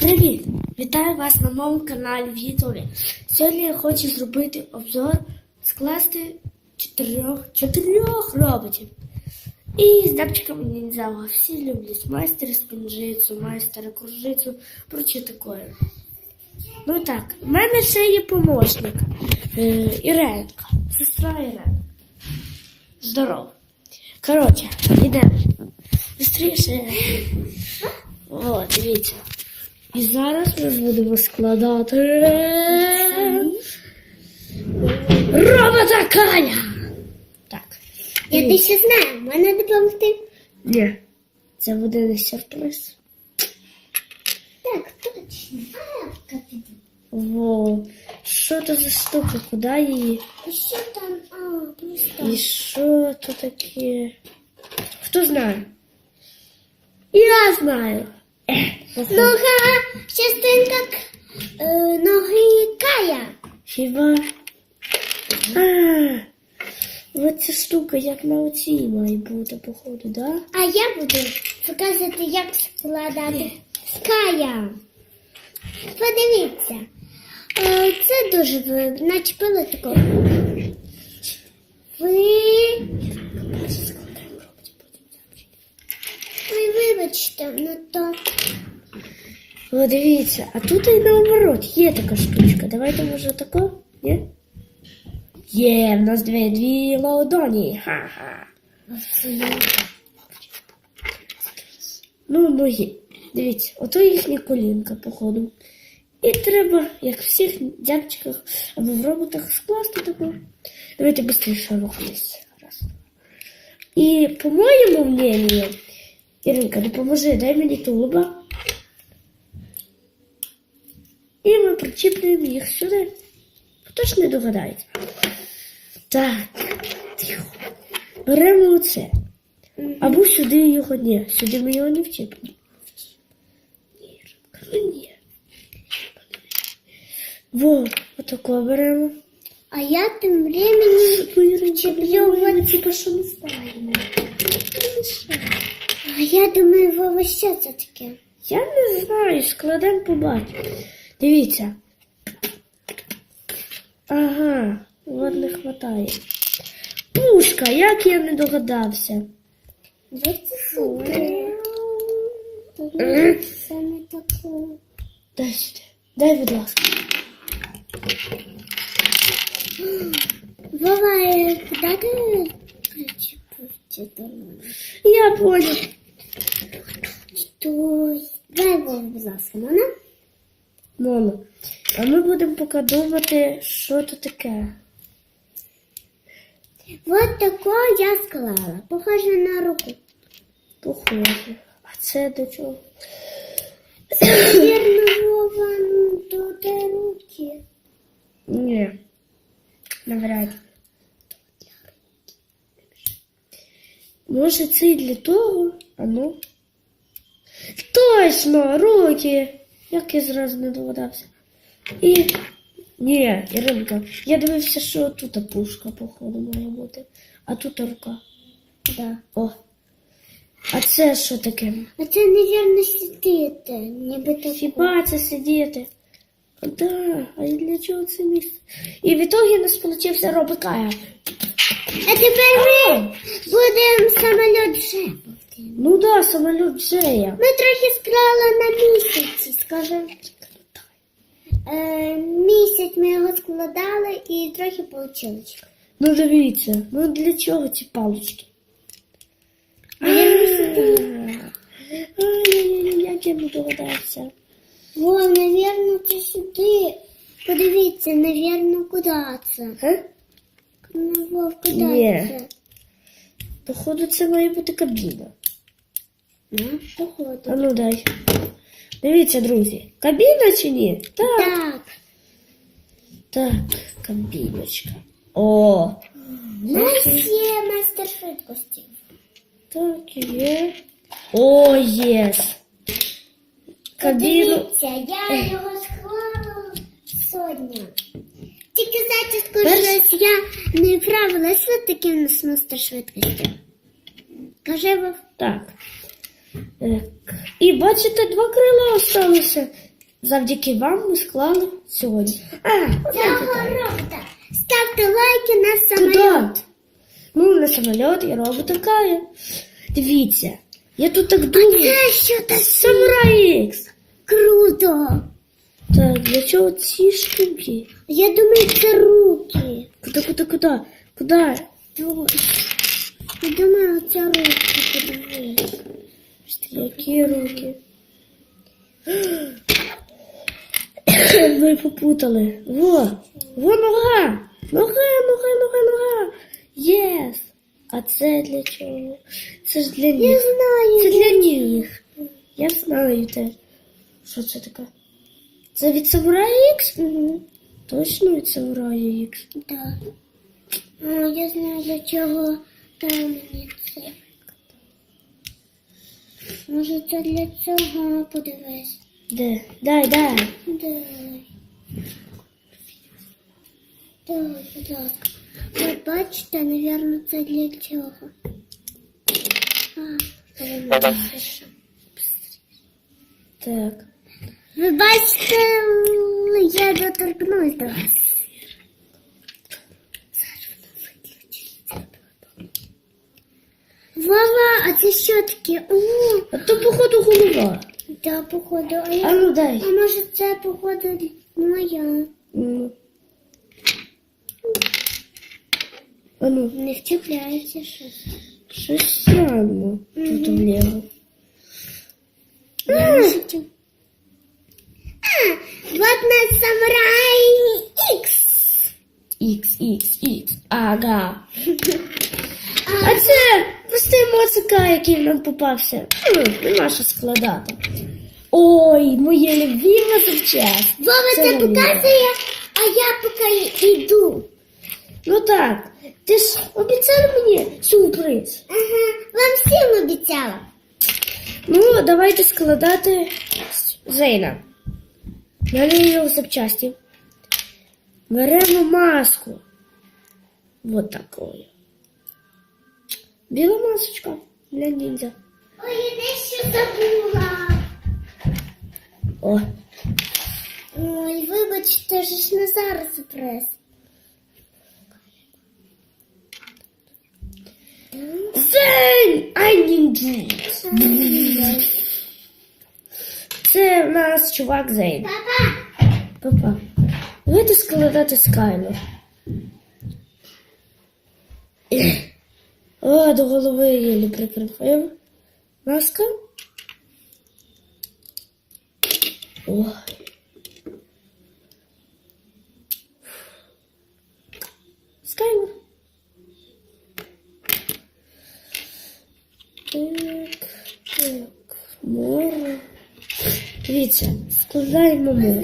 Привіт! Вітаю вас на моєму каналі в Ютубі. Сьогодні я хочу зробити обзор, скласти чотирьох, чотирьох роботів. І з дапчиками ніндзяго. Всі люблять майстер спінжицю, майстера кружицю, проче таке. Ну так, в мене ще є помощник. Е, Іренка, сестра Ірена. Здорово. Коротше, йдемо. Быстріше. О, дивіться. І зараз ми будемо складати робота Каля. Так. Я дещо знаю, мене допомогти. Ні. Це буде не сюрприз. Так, точно. А, капітан. Во. Що це за штука? Куди її? І що там? А, просто. І що це таке? Хто знає? Я знаю. Нога, частинка е, ноги Кая. Хіба? А, ось штука, як на оцій має бути, походу, да? А я буду показувати, як складати з Кая. Подивіться. Е, Це дуже ви начепили таку. Ви. Ви вибачте, ну то. О, дивіться, а тут і наоборот, є така штучка. Давайте може тако? Ні? Є, в нас дві, дві ладоні. Ха-ха. Ну, ноги. Дивіться, ото їхня колінка, походу. І треба, як в всіх дябчиках або в роботах, скласти таку. Давайте швидше рухатись. Раз. І по моєму мнению, Іринка, допоможи, дай мені тулуба. І ми причіплюємо їх сюди. Хто ж не догадається? Так, тихо. Беремо оце. Або сюди його ні. Сюди ми його не. Ні, ну ні. Во, отако беремо. А я тим временем Ну, чіплю ми типа що не ставимо. А я думаю, Вова, що це таке? Я не знаю, складемо побачимо. Дивіться. Ага, от не хватає. Пушка, як я не догадався. Саме таку. Дай сюди. Дай, будь ласка. Вова, куди ти причепився до мене? Я понял. Стой. Дай Вова, будь ласка, мене. Мама, а ми будемо поки думати, що це таке. Вот тако я склала. Похоже на руку. Похоже. А це до чого? Вірно, Вова, тут руки. Ні. Навряд. Може, це і для того? А ну. Точно, руки! Як я зразу не догадався. І. Ні, Іринка, я дивився, що тут пушка, походу, має бути. А тут рука. Да. О. А це що таке? А це, невірно, сидіти. Ніби таку. Хіба це сидіти? А, Да, а для чого це місце? І в ітогі у нас получився робикая. А тепер ми будемо самоліт вже. Ну да, самоліт Джея. Ми трохи склали на місяці, місяць ми його складали і трохи вийшло. Ну дивіться, ну для чого ці палички? Ай-яй-яй, Як я не догадався. Во, навірно, це сюди. Подивіться, навірно, куди це? Га? Ну, Вов, куди Ні. це? Походу, це має бути кабіна. Ну, походу. А ну дай. Дивіться, друзі, кабіна чи ні? Так. Так. Так, кабіночка. О, У нас є майстер швидкості. так є. О, єс. Кабіну. Подивіться, я його склала сьогодні. Тільки зачіску щось я не правила. Що таке у нас майстер швидкості? Каже Вов. Так. Так. І бачите, два крила осталося. Завдяки вам ми склали сьогодні. А, Цього робота. Ставте лайки на Куда? самоліт. Ну, на самоліт і робот такая. Дивіться, я тут так думаю. Це що таке? Самурай Ікс. Круто. Так, для чого ці штуки? Я думаю, це руки. Куда, куда, куда? Куда? Тут. Я думаю, це руки. Подивись. Які руки? Ми попутали. Во, во нога. Нога, нога, нога, нога. Єс. А це для чого? Це ж для Я знаю. Це для ніг. Я знаю те. Що це таке? Це від Samurai X? Угу. Точно від Samurai X. Да. Я знаю, для чого там це. Може, це для цього подивись. Дай, дай. Дай. Дай, будь ласка. Ви бачите, напевно, це для цього. А, бачите? Так. Ви бачите, я доторкнусь до вас. Вова, а це що таке? О, А то, походу, голова. Да, походу. А, А ну дай. а може це, походу, моя. А ну, Не вчепляється щось. щось странно тут вліво. Я не. А, вот наш самурай Ікс. Ікс, ікс, ікс. Ага. А це простий моцика, який нам попався. Ну, нема що складати. Ой, моє любиме запчасть. Вова Це показує, а я поки йду. Ну так, ти ж обіцяла мені сюрприз. Ага, вам всім обіцяла. Ну, давайте складати Зейна. Налію його запчасті. Беремо маску. Вот такою. Біла масочка для ніндзя. Ой, я дещо забула. О, Ой, вибачте, ж ж не зараз сюрприз. Зейн! Ай нінджу! Це в нас чувак Зейн. Папа, Папа, давайте складати скайлер. О, до голови єлі прикріпив. Маска. Ой. Скайлер. Так, так, море. Дивіться, складаємо море.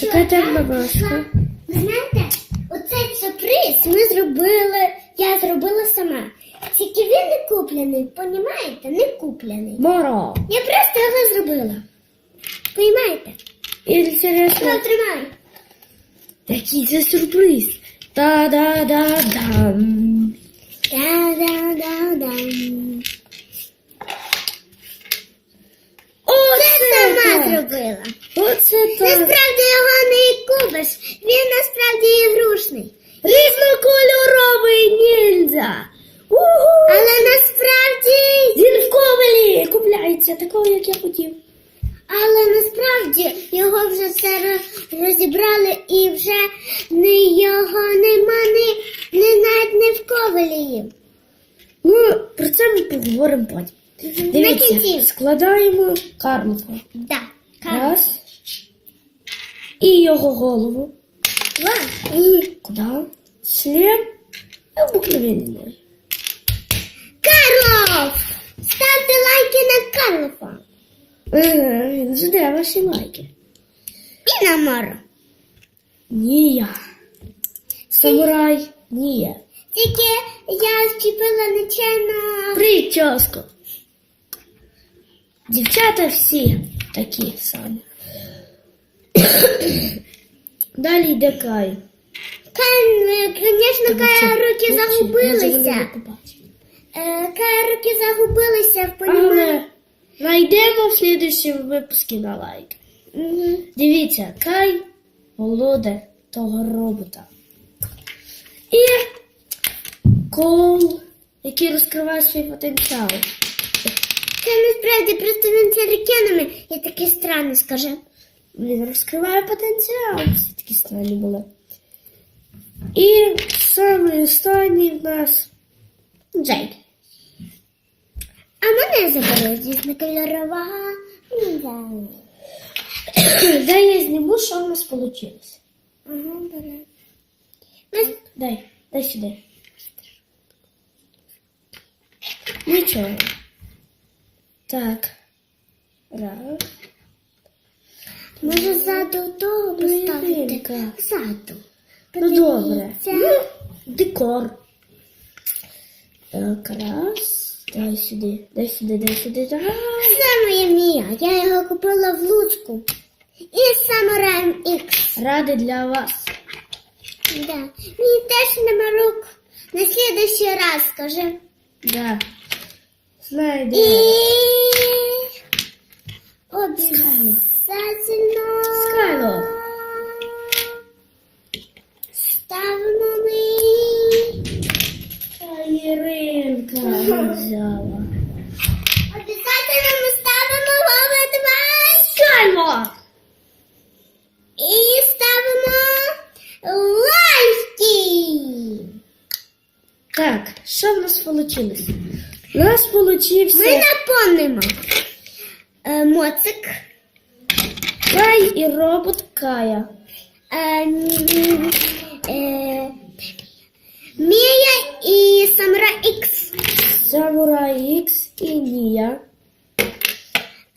Така темна я маска. Ви знаєте, оцей сюрприз ми зробили, я зробила сама. Тільки він не куплений, понімаєте? Не куплений. Моро. Я просто його зробила. Понімаєте? серйозно. Я тримай. який це сюрприз. Та-да-да-дам. Та-да-да-дам. Оце Це так. зробила. Оце так. Насправді його не купиш. Він насправді ігрушний. Різнокольоровий ніндзя. Угу. Але насправді. Він в ковелі купляється, такого, як я хотів. Але насправді його вже все роз- розібрали і вже не його нема ні, ні навіть не в ковелі. Ну, про це ми поговоримо потім. На Дивіться, складаємо Карлика. Да. Раз. І його голову. Два. І куди? Слід. Обыкновенний мой. Карлов! Ставте лайки на Карлова. Ага, жде ваші лайки. І на Моро. Ні я. Самурай. Ні я. Тільки я вчепила нечайно. Прическу. Дівчата всі такі самі. Далі йде Кай. Кай, звісно, Кая руки загубилися. може, вони не побачать. Е, Кая руки загубилися, Але понімаєте? Найдемо в слідчому випуску на лайк. Угу. Дивіться, Кай володар того робота. І Коул, який розкриває свій потенціал. Просто він це рекенами. Я таке странне скажи. Він розкриває потенціал. Всі такі странні були. І самий останній в нас Джейк. А мене заберуть різнокольорова. Да. Дай я зніму, що в нас вийшло. Ага, бере. Ми- Дай, дай сюди. Нічого. Так. Раз. Може ззаду того поставити? Ззаду. Ну добре. Ну, декор. Так, раз. Дай сюди, дай сюди, дай сюди. Так. Це мія. Я його купила в Луцьку. І самураєм Ікс. Ради для вас. Да. Мені теж нема рук. На следующий раз скажи. Да. І Знайдемо. обов'язательно. Так, що в нас вийшло? У нас получився Ми напомнимо. Е, моцик. Кай і робот Кая. Е, м, е, Мія і Самра Ікс. Самурай Ікс і Нія.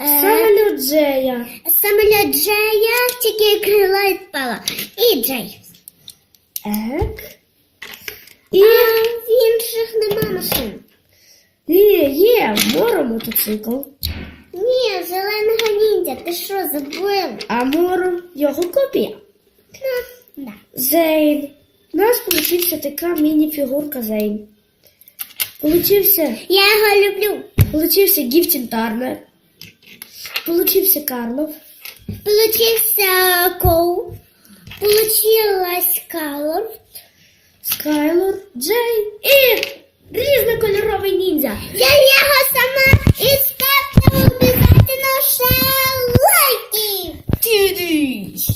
Е, Самоліт Джея. Самоліт Джея, тільки крила відпала. І Джей. Ек. І в інших нема машин. є, є, моро мотоцикл. Ні, зеленого ніндзя, ти що, забув? А моро його копія. Ну, да. Зейн. У нас получився така міні-фігурка Зейн. Получився, Я його люблю. получився Гіфтін Тарнер. Получився Карлов. Получився Коу. Получилась Калор. Кайлор, Джей і різнокольоровий ніндзя. Я його сама із певного обов'язково шалайків. Тідісь!